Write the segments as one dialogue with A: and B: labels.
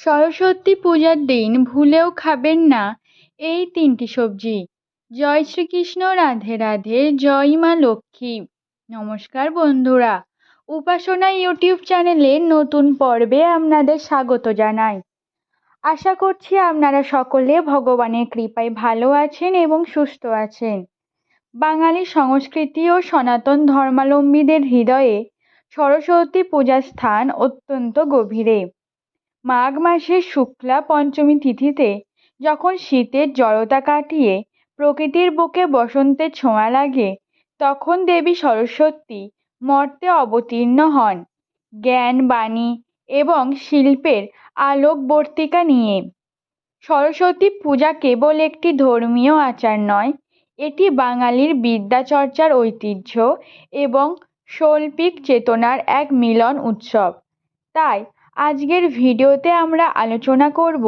A: সরস্বতী পূজার দিন ভুলেও খাবেন না এই তিনটি সবজি। জয় শ্রীকৃষ্ণ, রাধে রাধে, জয় মা লক্ষ্মী। নমস্কার বন্ধুরা, উপাসনা ইউটিউব চ্যানেলে নতুন পর্বে আপনাদের স্বাগত জানাই। আশা করছি আপনারা সকলে ভগবানের কৃপায় ভালো আছেন এবং সুস্থ আছেন। বাঙালি সংস্কৃতি ও সনাতন ধর্মাবলম্বীদের হৃদয়ে সরস্বতী পূজার স্থান অত্যন্ত গভীরে। মাঘ মাসের শুক্লা পঞ্চমী তিথিতে যখন শীতের জড়তা কাটিয়ে প্রকৃতির বুকে বসন্তের ছোঁয়া লাগে, তখন দেবী সরস্বতী মর্তে অবতীর্ণ হন। জ্ঞান, বাণী এবং শিল্পের আলোকবর্তিকা নিয়ে। সরস্বতী পূজা কেবল একটি ধর্মীয় আচার নয়, এটি বাঙালির বিদ্যাচর্চার ঐতিহ্য এবং শৈল্পিক চেতনার এক মিলন উৎসব। তাই আজকের ভিডিওতে আমরা আলোচনা করব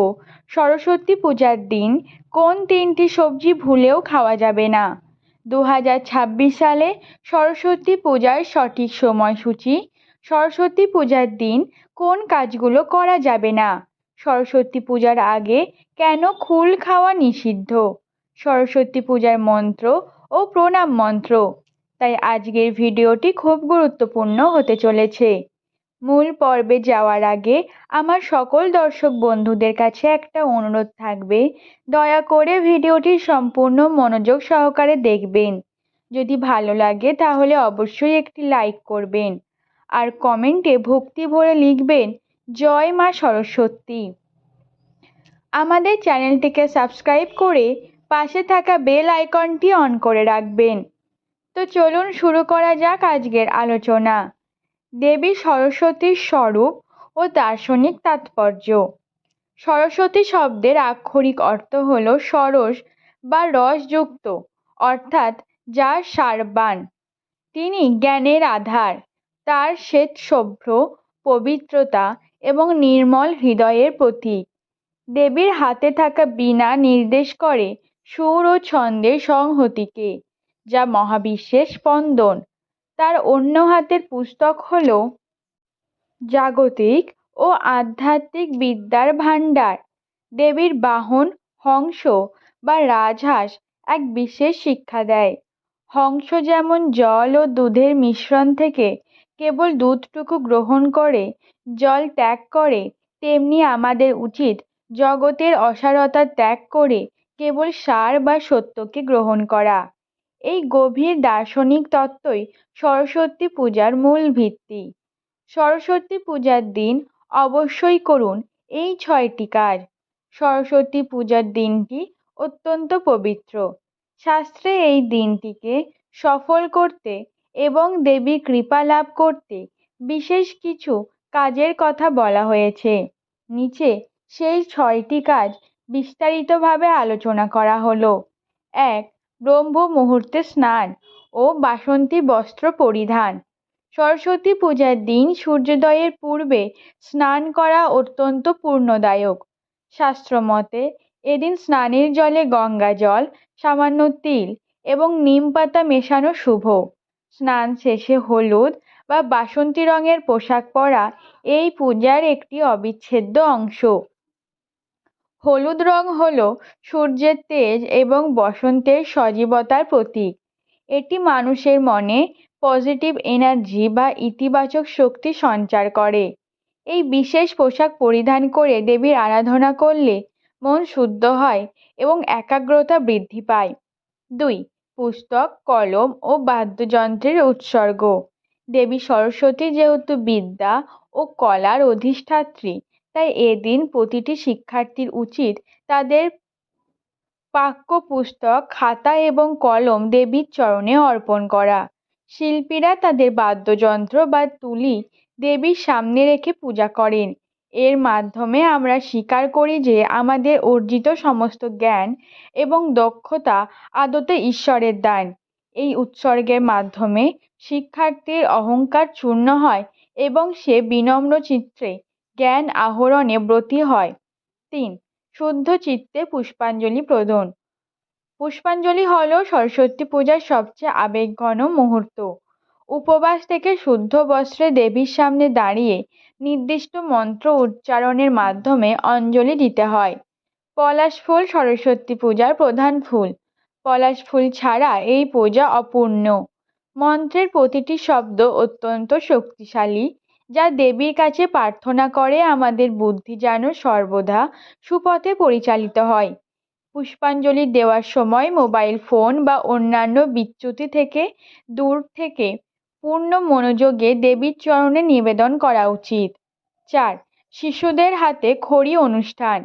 A: সরস্বতী পূজার দিন কোন তিনটি সবজি ভুলেও খাওয়া যাবে না। দু হাজার ছাব্বিশ সালে সরস্বতী পূজার সঠিক সময়সূচি, সরস্বতী পূজার দিন কোন কাজগুলো করা যাবে না, সরস্বতী পূজার আগে কেন খুল খাওয়া নিষিদ্ধ, সরস্বতী পূজার মন্ত্র ও প্রণাম মন্ত্র। তাই আজকের ভিডিওটি খুব গুরুত্বপূর্ণ হতে চলেছে। মূল পর্বে যাওয়ার আগে আমার সকল দর্শক বন্ধুদের কাছে একটা অনুরোধ থাকবে। দয়া করে ভিডিওটি সম্পূর্ণ মনোযোগ সহকারে দেখবেন। যদি ভালো লাগে তাহলে অবশ্যই একটি লাইক করবেন। আর কমেন্টে ভক্তি ভরে লিখবেন, জয় মা সরস্বতী। আমাদের চ্যানেলটিকে সাবস্ক্রাইব করে পাশে থাকা বেল আইকনটি অন করে রাখবেন। তো চলুন শুরু করা যাক আজকের আলোচনা। দেবী সরস্বতীর স্বরূপ ও দার্শনিক তাৎপর্য। সরস্বতী শব্দের আক্ষরিক অর্থ হল সরস বা রসযুক্ত, অর্থাৎ যার সারবান। তিনি জ্ঞানের আধার, তার শ্বেত সভ্য, পবিত্রতা এবং নির্মল হৃদয়ের প্রতীক। দেবীর হাতে থাকা বীণা নির্দেশ করে সুর ও ছন্দের সংহতিকে, যা মহাবিশ্বের স্পন্দন। তার অন্য হাতের পুস্তক হল জাগতিক ও আধ্যাত্মিক বিদ্যার ভাণ্ডার। দেবীর বাহন, হংস বা রাজহাঁস এক বিশেষ শিক্ষা দেয়। হংস যেমন জল ও দুধের মিশ্রণ থেকে কেবল দুধটুকু গ্রহণ করে, জল ত্যাগ করে, তেমনি আমাদের উচিত জগতের অসারতা ত্যাগ করে কেবল সার বা সত্যকে গ্রহণ করা। এই গভীর দার্শনিক তত্ত্বই সরস্বতী পূজার মূল ভিত্তি। সরস্বতী পূজার দিন অবশ্যই করুন এই ছয়টি কাজ। সরস্বতী পূজার দিনটি অত্যন্ত পবিত্র। শাস্ত্রে এই দিনটিকে সফল করতে এবং দেবী কৃপা লাভ করতে বিশেষ কিছু কাজের কথা বলা হয়েছে। নিচে সেই ছয়টি কাজ বিস্তারিতভাবে আলোচনা করা হলো। এক ব্রহ্ম মুহূর্তে স্নান। ও বাসন্তী বস্ত্র পরিধান। সরস্বতী পূজার দিন সূর্যোদয়ের পূর্বে স্নান করা অত্যন্ত পূর্ণদায়ক। শাস্ত্রমতে এদিন স্নানের জলে গঙ্গা জল, সামান্য তিল এবং নিম পাতা মেশানো শুভ। স্নান শেষে হলুদ বা বাসন্তী রঙের পোশাক পরা এই পূজার একটি অবিচ্ছেদ্য অংশ। হলুদ রং হল সূর্যের তেজ এবং বসন্তের সজীবতার প্রতীক। এটি মানুষের মনে পজিটিভ এনার্জি বা ইতিবাচক শক্তি সঞ্চার করে। এই বিশেষ পোশাক পরিধান করে দেবীর আরাধনা করলে মন শুদ্ধ হয় এবং একাগ্রতা বৃদ্ধি পায়। দুই, পুস্তক, কলম ও বাদ্যযন্ত্রের উৎসর্গ। দেবী সরস্বতী যেহেতু বিদ্যা ও কলার অধিষ্ঠাত্রী, তাই এদিন প্রতিটি শিক্ষার্থীর উচিত তাদের পাঠ্যপুস্তক খাতা এবং কলম দেবীর চরণে অর্পণ করা। শিল্পীরা তাদের বাদ্যযন্ত্র বা তুলি দেবীর সামনে রেখে পূজা করেন। এর মাধ্যমে আমরা স্বীকার করি যে আমাদের অর্জিত সমস্ত জ্ঞান এবং দক্ষতা আদতে ঈশ্বরের দান। এই উৎসর্গের মাধ্যমে শিক্ষার্থীর অহংকার চূর্ণ হয় এবং সে বিনম্র চিত্রে জ্ঞান আহরণে ব্রতী হয়। তিন শুদ্ধ চিত্তে পুষ্পাঞ্জলি প্রদান। পুষ্পাঞ্জলি হল সরস্বতী পূজার সবচেয়ে আবেগঘন মুহূর্ত। উপবাস থেকে শুদ্ধ বস্ত্রে দেবীর সামনে দাঁড়িয়ে নির্দিষ্ট মন্ত্র উচ্চারণের মাধ্যমে অঞ্জলি দিতে হয়। পলাশ ফুল সরস্বতী পূজার প্রধান ফুল। পলাশ ফুল ছাড়া এই পূজা অপূর্ণ। মন্ত্রের প্রতিটি শব্দ অত্যন্ত শক্তিশালী যা দেবীর কাছে প্রার্থনা করে আমাদের বুদ্ধি যেন সর্বদা সুপথে পরিচালিত হয়। পুষ্পাঞ্জলি দেওয়ার সময় মোবাইল ফোন বা অন্যান্য বিচ্যুতি থেকে দূর থেকে পূর্ণ মনোযোগে দেবীর চরণে নিবেদন করা উচিত। চার, শিশুদের হাতে খড়ি অনুষ্ঠান।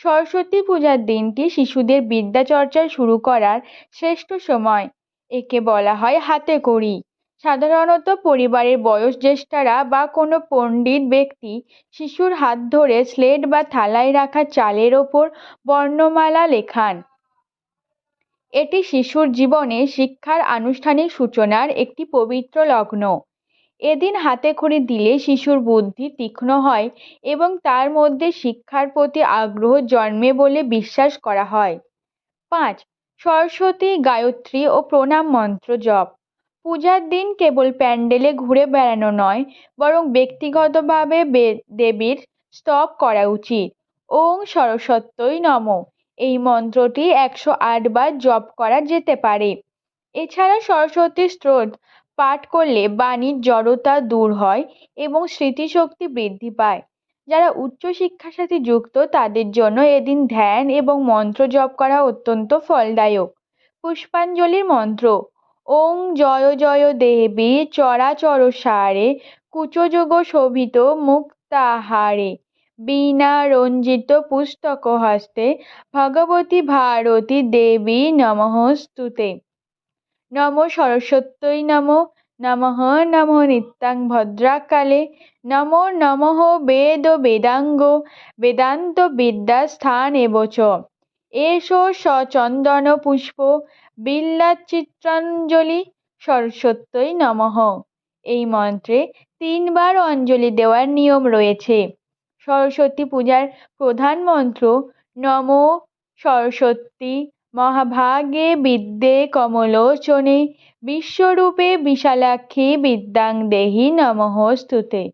A: সরস্বতী পূজার দিনটি শিশুদের বিদ্যা চর্চা শুরু করার শ্রেষ্ঠ সময়। একে বলা হয় হাতে খড়ি। সাধারণত পরিবারের বয়োজ্যেষ্ঠারা বা কোনো পণ্ডিত ব্যক্তি শিশুর হাত ধরে স্লেট বা থালায় রাখা চালের ওপর বর্ণমালা লেখান। এটি শিশুর জীবনে শিক্ষার আনুষ্ঠানিক সূচনার একটি পবিত্র লগ্ন। এদিন হাতে খড়ি দিলে শিশুর বুদ্ধি তীক্ষ্ণ হয় এবং তার মধ্যে শিক্ষার প্রতি আগ্রহ জন্মে বলে বিশ্বাস করা হয়। পাঁচ, সরস্বতী গায়ত্রী ও প্রণাম মন্ত্র জপ। পূজার দিন কেবল প্যান্ডেলে ঘুরে বেড়ানো নয়, বরং ব্যক্তিগতভাবে দেবীর স্তব করা উচিত। ওং সরস্বত্যই নম। এই মন্ত্রটি একশো আট বার জপ করা যেতে পারে। এছাড়া সরস্বতী স্রোত পাঠ করলে বাণীর জড়তা দূর হয় এবং স্মৃতিশক্তি বৃদ্ধি পায়। যারা উচ্চশিক্ষার সাথে যুক্ত, তাদের জন্য এদিন ধ্যান এবং মন্ত্র জপ করা অত্যন্ত ফলদায়ক। পুষ্পাঞ্জলির মন্ত্র ওং জয় জয় দেবী চরাচর সারে কুচযোগ শোভিত মুক্তাহারে। বীণা রঞ্জিত পুস্তক হস্তে, ভগবতী ভারতী দেবী নমঃস্তুতে। নম সরস্বত্যই নম, নমঃ নমঃ নিত্যাং ভদ্রাকালে। নমো নমঃ বেদ বেদাঙ্গ, বেদান্ত বিদ্যাস্থান এবচ। এষো সচন্দন পুষ্প বিল্লাচিত্রাঞ্জলি সরস্বত্যই নমঃ। এই মন্ত্রে তিনবার অঞ্জলি দেওয়ার নিয়ম রয়েছে। সরস্বতী পূজার প্রধান মন্ত্র, নম সরস্বতী মহাভাগে বিদ্যে কমলোচনে, বিশ্বরূপে বিশালাক্ষী বিদ্যাং দেহি নমঃ স্তুতে।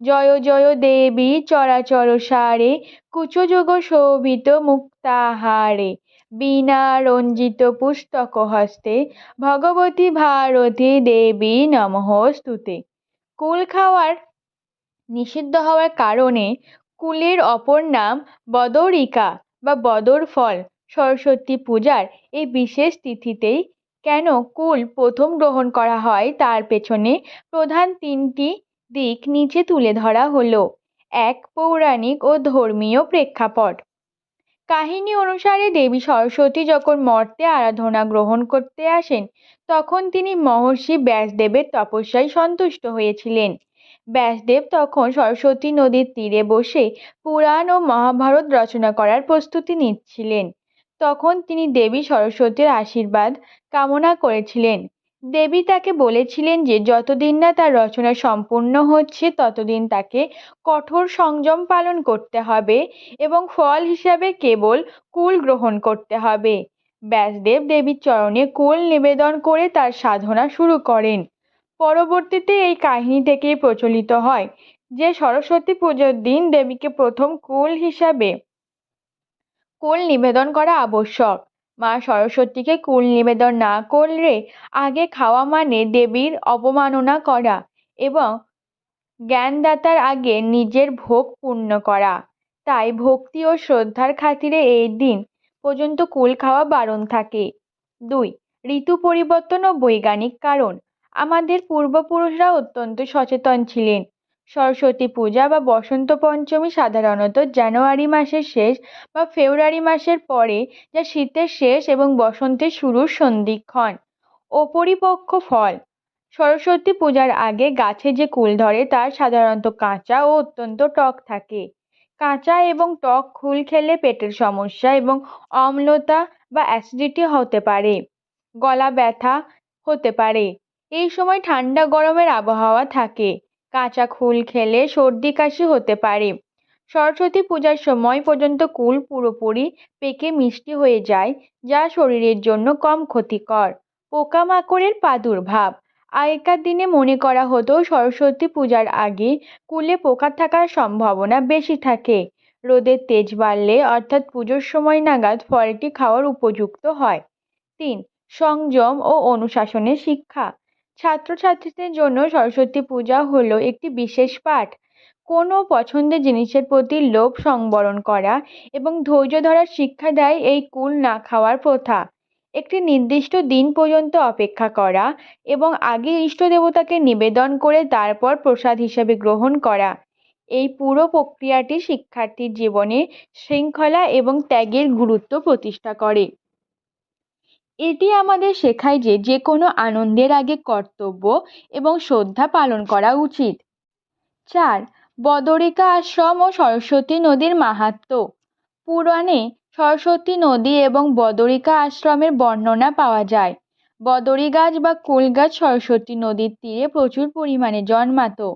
A: জয় জয় দেবী চরাচর সারে কুচযোগ শোভিত মুক্তাহারে। বীণা রঞ্জিত পুস্তক হস্তে ভগবতী ভারতী দেবী নমঃ স্তুতে। কুল খাওয়ার নিষিদ্ধ হওয়ার কারণে কুলের অপর নাম বদরিকা বা বদর ফল সরস্বতী পূজার এই বিশেষ তিথিতেই কেন কুল প্রথম গ্রহণ করা হয় তার পেছনে প্রধান তিনটি দিক নিচে তুলে ধরা হলো। এক পৌরাণিক ও ধর্মীয় প্রেক্ষাপট। কাহিনী অনুসারে দেবী সরস্বতী যখন মর্তে আরাধনা গ্রহণ করতে আসেন, তখন তিনি মহর্ষি ব্যাসদেবের তপস্যায় সন্তুষ্ট হয়েছিলেন। ব্যাসদেব তখন সরস্বতী নদীর তীরে বসে পুরাণ ও মহাভারত রচনা করার প্রস্তুতি নিচ্ছিলেন। তখন তিনি দেবী সরস্বতীর আশীর্বাদ কামনা করেছিলেন। দেবী তাকে বলেছিলেন যে, যতদিন না তার রচনা সম্পূর্ণ হচ্ছে, ততদিন তাকে কঠোর সংযম পালন করতে হবে এবং ফল হিসাবে কেবল কুল গ্রহণ করতে হবে। ব্যাসদেব দেবীর চরণে কুল নিবেদন করে তার সাধনা শুরু করেন। পরবর্তীতে এই কাহিনী থেকেই প্রচলিত হয়, যে সরস্বতী পুজোর দিন দেবীকে প্রথম কুল হিসাবে কুল নিবেদন করা আবশ্যক। মা সরস্বতীকে কুল নিবেদন না করলে আগে খাওয়া মানে দেবীর অবমাননা করা এবং জ্ঞানদাতার আগে নিজের ভোগ পূর্ণ করা। তাই ভক্তি ও শ্রদ্ধার খাতিরে এই দিন পর্যন্ত কুল খাওয়া বারণ থাকে। দুই, ঋতু পরিবর্তন ও বৈজ্ঞানিক কারণ। আমাদের পূর্বপুরুষরা অত্যন্ত সচেতন ছিলেন। সরস্বতী পূজা বা বসন্ত পঞ্চমী সাধারণত জানুয়ারি মাসের শেষ বা ফেব্রুয়ারি মাসের পরে, যা শীতের শেষ এবং বসন্তের শুরুর সন্ধিক্ষণ। অপরিপক্ক ফল। সরস্বতী পূজার আগে গাছে যে কুল ধরে তার সাধারণত কাঁচা ও অত্যন্ত টক থাকে। কাঁচা এবং টক কুল খেলে পেটের সমস্যা এবং অম্লতা বা অ্যাসিডিটি হতে পারে। গলা ব্যথা হতে পারে। এই সময় ঠান্ডা গরমের আবহাওয়া থাকে। কাঁচা কুল খেলে সর্দি কাশি হতে পারে। সরস্বতী পূজার সময় পর্যন্ত কুল পুরোপুরি পেকে মিষ্টি হয়ে যায়, যা শরীরের জন্য কম ক্ষতিকর। পোকামাকড়ের প্রাদুর্ভাব। আগেকার দিনে মনে করা হতো সরস্বতী পূজার আগে কুলে পোকা থাকার সম্ভাবনা বেশি থাকে। রোদের তেজ বাড়লে অর্থাৎ পুজোর সময় নাগাদ ফলটি খাওয়ার উপযুক্ত হয়। তিন, সংযম ও অনুশাসনের শিক্ষা। ছাত্রছাত্রীদের জন্য সরস্বতী পূজা হলো একটি বিশেষ পাঠ। কোনো পছন্দের জিনিসের প্রতি লোভ সংবরণ করা এবং ধৈর্য ধরার শিক্ষা দেয় এই কুল না খাওয়ার প্রথা। একটি নির্দিষ্ট দিন পর্যন্ত অপেক্ষা করা এবং আগে ইষ্ট দেবতাকে নিবেদন করে তারপর প্রসাদ হিসেবে গ্রহণ করা। এই পুরো প্রক্রিয়াটি শিক্ষার্থীর জীবনে শৃঙ্খলা এবং ত্যাগের গুরুত্ব প্রতিষ্ঠা করে। এটি আমাদের শেখায় যে যে কোনো আনন্দের আগে কর্তব্য এবং শ্রদ্ধা পালন করা উচিত। চার, বদরিকা আশ্রম ও সরস্বতী নদীর মাহাত্ম্য পুরাণে সরস্বতী নদী এবং বদরিকা আশ্রমের বর্ণনা পাওয়া যায়। বদরি গাছ বা কুল গাছ সরস্বতী নদীর তীরে প্রচুর পরিমাণে জন্মাতো।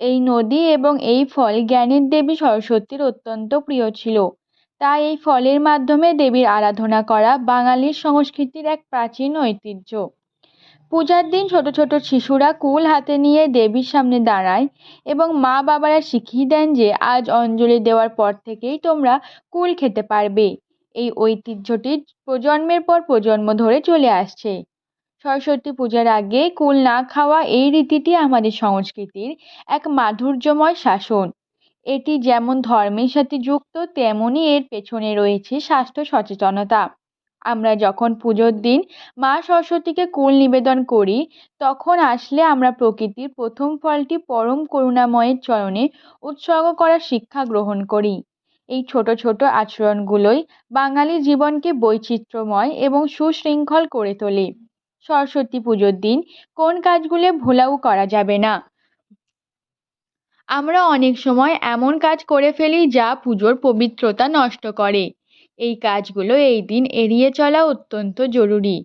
A: এই নদী এবং এই ফল জ্ঞানের দেবী সরস্বতীর অত্যন্ত প্রিয় ছিল। তাই এই ফলের মাধ্যমে দেবীর আরাধনা করা বাঙালির সংস্কৃতির এক প্রাচীন ঐতিহ্য। পূজার দিন ছোট ছোট শিশুরা কুল হাতে নিয়ে দেবীর সামনে দাঁড়ায় এবং মা বাবারা শিখিয়ে দেন যে আজ অঞ্জলি দেওয়ার পর থেকেই তোমরা কুল খেতে পারবে। এই ঐতিহ্যটি প্রজন্মের পর প্রজন্ম ধরে চলে আসছে। সরস্বতী পূজার আগে কুল না খাওয়া এই রীতিটি আমাদের সংস্কৃতির এক মাধুর্যময় শাসন। এটি যেমন ধর্মের সাথে যুক্ত তেমনই এর পেছনে রয়েছে স্বাস্থ্য সচেতনতা। আমরা যখন পুজোর দিন মা সরস্বতীকে কুল নিবেদন করি, তখন আসলে আমরা প্রকৃতির প্রথম ফলটি পরম করুণাময়ের চরণে উৎসর্গ করার শিক্ষা গ্রহণ করি। এই ছোট ছোট আচরণগুলোই বাঙালি জীবনকে বৈচিত্র্যময় এবং সুশৃঙ্খল করে তোলে। সরস্বতী পুজোর দিন কোন কাজগুলো ভোলাও করা যাবে না। আমরা অনেক সময় এমন কাজ করে ফেলি যা পুজোর পবিত্রতা নষ্ট করে। এই কাজগুলো এই দিন এড়িয়ে চলা অত্যন্ত জরুরি।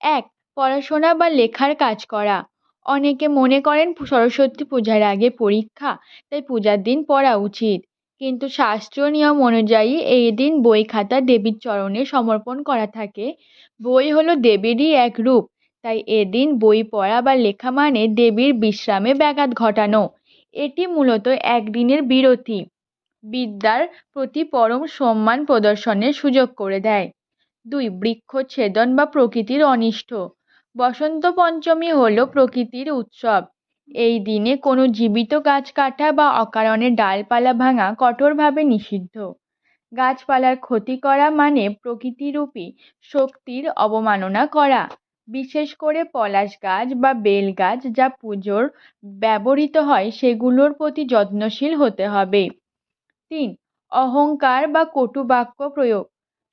A: এক, পড়াশোনা বা লেখার কাজ করা। অনেকে মনে করেন সরস্বতী পূজার আগে পরীক্ষা, তাই পূজার দিন পড়া উচিত। কিন্তু শাস্ত্রীয় নিয়ম অনুযায়ী এই দিন বই খাতা দেবীর চরণে সমর্পণ করা থাকে। বই হলো দেবীরই এক রূপ, তাই এদিন বই পড়া বা লেখা মানে দেবীর বিশ্রামে ব্যাঘাত ঘটানো। এটি মূলত একদিনের বিরতি। বিদ্যার প্রতি পরম সম্মান প্রদর্শনের সুযোগ করে দেয়। দুই, বৃক্ষচ্ছেদন বা প্রকৃতির অনিষ্ট। বসন্ত পঞ্চমী হলো প্রকৃতির উৎসব। এই দিনে কোনো জীবিত গাছ কাটা বা অকারণে ডালপালা ভাঙা কঠোরভাবে নিষিদ্ধ। গাছপালার ক্ষতি করা মানে প্রকৃতিরূপী শক্তির অবমাননা করা। বিশেষ করে পলাশ গাছ বা বেল গাছ যা পুজোর ব্যবহৃত হয়, সেগুলোর প্রতি যত্নশীল হতে হবে। তিন, অহংকার বা কটু বাক্য প্রয়োগ।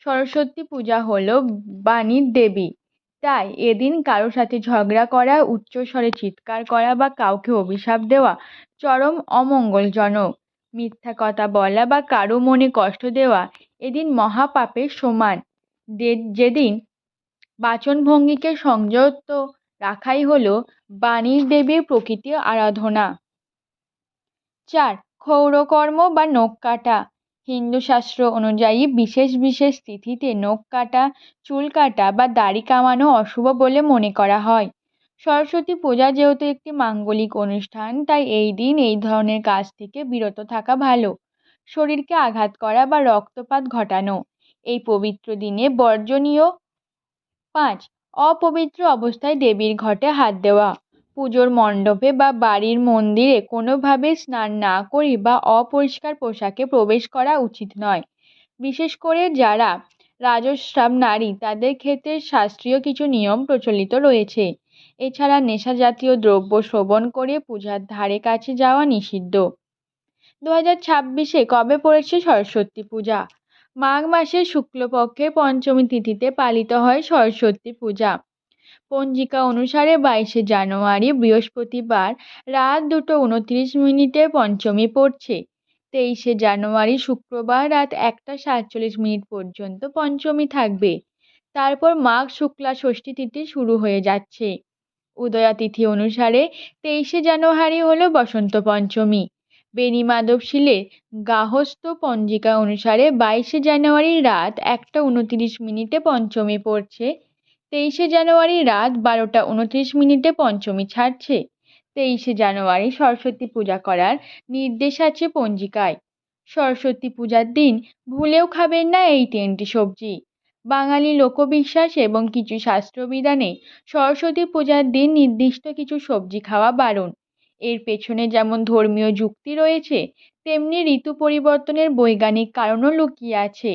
A: সরস্বতী পূজা হল বাণীর দেবী। তাই এদিন কারোর সাথে ঝগড়া করা, উচ্চস্বরে চিৎকার করা বা কাউকে অভিশাপ দেওয়া চরম অমঙ্গলজনক। মিথ্যা কথা বলা বা কারও মনে কষ্ট দেওয়া এদিন মহাপাপের সমান। যেদিন বাচনভঙ্গিকে সংযত রাখাই হলো বাণীর দেবীর প্রকৃতি আরাধনা। চার, ক্ষৌরকর্ম বা নখ কাটা। হিন্দু শাস্ত্র অনুযায়ী বিশেষ বিশেষ তিথিতে নখ কাটা, চুল কাটা বা দাড়ি কামানো অশুভ বলে মনে করা হয়। সরস্বতী পূজা যেহেতু একটি মাঙ্গলিক অনুষ্ঠান, তাই এই দিন এই ধরনের কাজ থেকে বিরত থাকা ভালো। শরীরকে আঘাত করা বা রক্তপাত ঘটানো। এই পবিত্র দিনে বর্জনীয় পাঁচ, অপবিত্র অবস্থায় দেবীর ঘটে হাত দেওয়া। পুজোর মণ্ডপে বা বাড়ির মন্দিরে কোনোভাবে স্নান না করে বা অপরিষ্কার পোশাকে প্রবেশ করা উচিত নয়। বিশেষ করে যারা রাজস্রাব নারী, তাদের ক্ষেত্রে শাস্ত্রীয় কিছু নিয়ম প্রচলিত রয়েছে। এছাড়া নেশা জাতীয় দ্রব্য শ্রবণ করে পূজার ধারে কাছে যাওয়া নিষিদ্ধ। দু হাজার ছাব্বিশে কবে পড়েছে সরস্বতী পূজা? মাঘ মাসের শুক্লপক্ষের পঞ্চমী তিথিতে পালিত হয় সরস্বতী পূজা। পঞ্জিকা অনুসারে বাইশে জানুয়ারি বৃহস্পতিবার রাত দুটো উনত্রিশ মিনিটে পঞ্চমী পড়ছে। তেইশে জানুয়ারি শুক্রবার রাত একটা সাতচল্লিশ মিনিট পর্যন্ত পঞ্চমী থাকবে। তারপর মাঘ শুক্লা ষষ্ঠী তিথি শুরু হয়ে যাচ্ছে। উদয়া তিথি অনুসারে তেইশে জানুয়ারি হলো বসন্ত পঞ্চমী। বেনি মাধবশিলে গাহস্থ পঞ্জিকা অনুসারে বাইশে জানুয়ারি রাত একটা উনতিরিশ মিনিটে পঞ্চমী পড়ছে। তেইশে জানুয়ারি রাত বারোটা উনত্রিশ মিনিটে পঞ্চমী ছাড়ছে। তেইশে জানুয়ারি সরস্বতী পূজা করার নির্দেশ আছে পঞ্জিকায়। সরস্বতী পূজার দিন ভুলেও খাবেন না এই তিনটি সবজি। বাঙালি লোকবিশ্বাস এবং কিছু শাস্ত্রবিধানে সরস্বতী পূজার দিন নির্দিষ্ট কিছু সবজি খাওয়া বারণ। এর পেছনে যেমন ধর্মীয় যুক্তি রয়েছে, তেমনি ঋতু পরিবর্তনের বৈজ্ঞানিক কারণও লুকিয়ে আছে।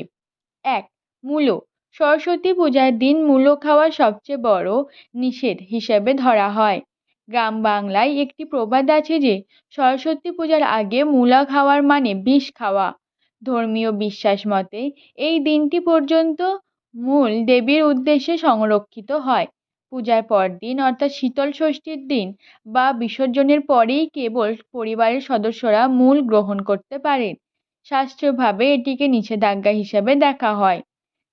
A: এক, মূলো। সরস্বতী পূজার দিন মূলো খাওয়া সবচেয়ে বড় নিষেধ হিসেবে ধরা হয়। গ্রাম বাংলায় একটি প্রবাদ আছে যে, সরস্বতী পূজার আগে মূলা খাওয়ার মানে বিষ খাওয়া। ধর্মীয় বিশ্বাস মতে, এই দিনটি পর্যন্ত মূল দেবীর উদ্দেশ্যে সংরক্ষিত হয়। পূজার পর দিন, অর্থাৎ শীতল ষষ্ঠীর দিন বা বিসর্জনের পরেই কেবল পরিবারের সদস্যরা মূল গ্রহণ করতে পারেন। শাস্ত্রীয়ভাবে এটিকে নিষেধাজ্ঞা হিসেবে দেখা হয়।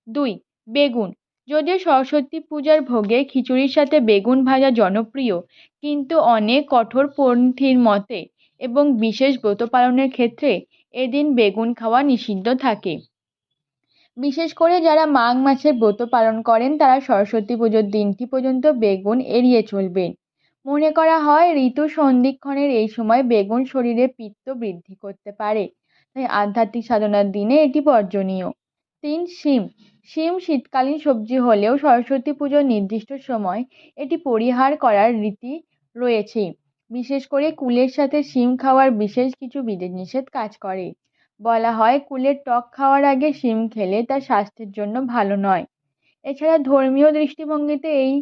A: দুই, বেগুন। যদিও সরস্বতী পূজার ভোগে খিচুড়ির সাথে বেগুন ভাজা জনপ্রিয়, কিন্তু অনেক কঠোরপন্থীর মতে এবং বিশেষ ব্রত পালনের ক্ষেত্রে এদিন বেগুন খাওয়া নিষিদ্ধ থাকে। বিশেষ করে যারা মাঘ মাসে ব্রত পালন করেন, তারা সরস্বতী পুজোর দিনটি পর্যন্ত বেগুন এড়িয়ে চলবেন। মনে করা হয় ঋতু সন্ধিক্ষণের এই সময় বেগুন শরীরে পিত্ত বৃদ্ধি করতে পারে। তাই আধ্যাত্মিক সাধনার দিনে এটি বর্জনীয়। তিন, শিম। শিম শীতকালীন সবজি হলেও সরস্বতী পুজোর নির্দিষ্ট সময় এটি পরিহার করার রীতি রয়েছে। বিশেষ করে কুলের সাথে শিম খাওয়ার বিশেষ কিছু বিধিনিষেধ কাজ করে। বলা হয় কুলের টক খাওয়ার আগে শিম খেলে তা স্বাস্থ্যের জন্য ভালো নয়। এছাড়া ধর্মীয় দৃষ্টিভঙ্গিতে এই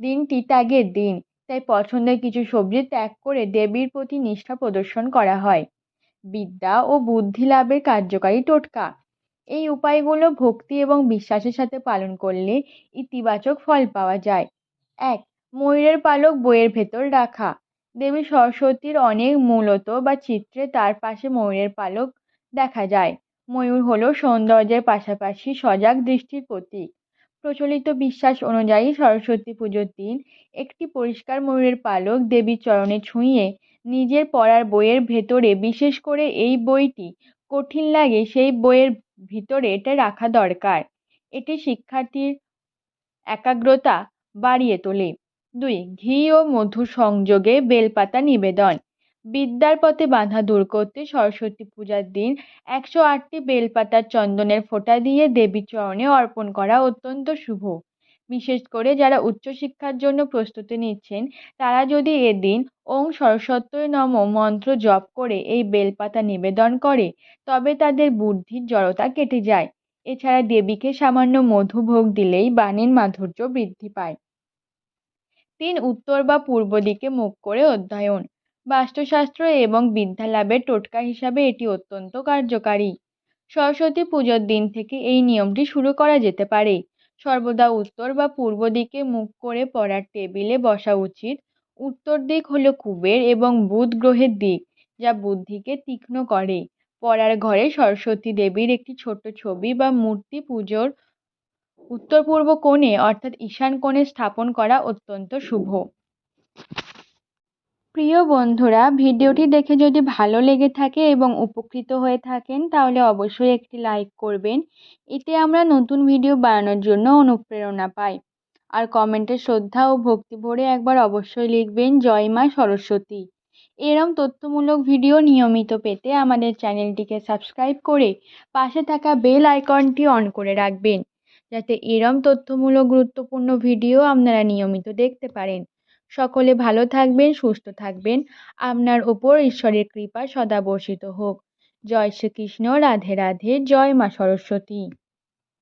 A: দিনটি ত্যাগের দিন, তাই পছন্দের কিছু সবজি ত্যাগ করে দেবীর প্রতি নিষ্ঠা প্রদর্শন করা হয়। বিদ্যা ও বুদ্ধি লাভের কার্যকারী টোটকা। এই উপায়গুলো ভক্তি এবং বিশ্বাসের সাথে পালন করলে ইতিবাচক ফল পাওয়া যায়। এক, ময়ূরের পালক বইয়ের ভেতর রাখা। দেবী সরস্বতীর অনেক মূলত বা চিত্রে তার পাশে ময়ূরের পালক দেখা যায়। ময়ূর হলো সৌন্দর্যের পাশাপাশি সজাগ দৃষ্টির প্রতীক। প্রচলিত বিশ্বাস অনুযায়ী সরস্বতী পুজোর দিন একটি পরিষ্কার ময়ূরের পালক দেবীর চরণে ছুঁয়ে নিজের পড়ার বইয়ের ভেতরে, বিশেষ করে এই বইটি কঠিন লাগে সেই বইয়ের ভিতরে এটা রাখা দরকার। এটি শিক্ষার্থীর একাগ্রতা বাড়িয়ে তোলে। দুই, ঘি ও মধু সংযোগে বেলপাতা নিবেদন। বিদ্যার পথে বাধা দূর করতে সরস্বতী পূজার দিন একশো আটটি বেলপাতার চন্দনের ফোঁটা দিয়ে দেবীর চরণে অর্পণ করা অত্যন্ত শুভ। বিশেষ করে যারা উচ্চশিক্ষার জন্য প্রস্তুতি নিচ্ছেন, তারা যদি এদিন ওং সরস্বত্যই নম মন্ত্র জপ করে এই বেলপাতা নিবেদন করে, তবে তাদের বুদ্ধির জড়তা কেটে যায়। এছাড়া দেবীকে সামান্য মধু ভোগ দিলেই বাণীর মাধুর্য বৃদ্ধি পায়। তিন উত্তর বা পূর্ব দিকে মুখ করে অধ্যয়ন। বাস্তুশাস্ত্র এবং বিদ্যা লাভের টোটকা হিসাবে এটি অত্যন্ত কার্যকারী। সরস্বতী পুজোর দিন থেকে এই নিয়মটি শুরু করা যেতে পারে। সর্বদা উত্তর বা পূর্ব দিকে মুখ করে পড়ার টেবিলে বসা উচিত। উত্তর দিক হলো কুবের এবং বুধ গ্রহের দিক, যা বুদ্ধিকে তীক্ষ্ণ করে। পড়ার ঘরে সরস্বতী দেবীর একটি ছোট ছবি বা মূর্তি পুজোর উত্তর পূর্ব কোণে, অর্থাৎ ঈশান কোণে স্থাপন করা অত্যন্ত শুভ। প্রিয় বন্ধুরা, ভিডিওটি দেখে যদি ভালো লেগে থাকে এবং উপকৃত হয়ে থাকেন, তাহলে অবশ্যই একটি লাইক করবেন। এতে আমরা নতুন ভিডিও বানানোর জন্য অনুপ্রেরণা পাই। আর কমেন্টে শ্রদ্ধা ও ভক্তি ভরে একবার অবশ্যই লিখবেন, জয় মা সরস্বতী। এরম তথ্যমূলক ভিডিও নিয়মিত পেতে আমাদের চ্যানেলটিকে সাবস্ক্রাইব করে পাশে থাকা বেল আইকনটি অন করে রাখবেন। যাতে এরম তথ্যমূলক গুরুত্বপূর্ণ ভিডিও আপনারা নিয়মিত দেখতে পারেন। সকলে ভালো থাকবেন, সুস্থ থাকবেন। আপনার ওপর ঈশ্বরের কৃপা সদা বর্ষিত হোক। জয় শ্রীকৃষ্ণ, রাধে রাধে, জয় মা সরস্বতী।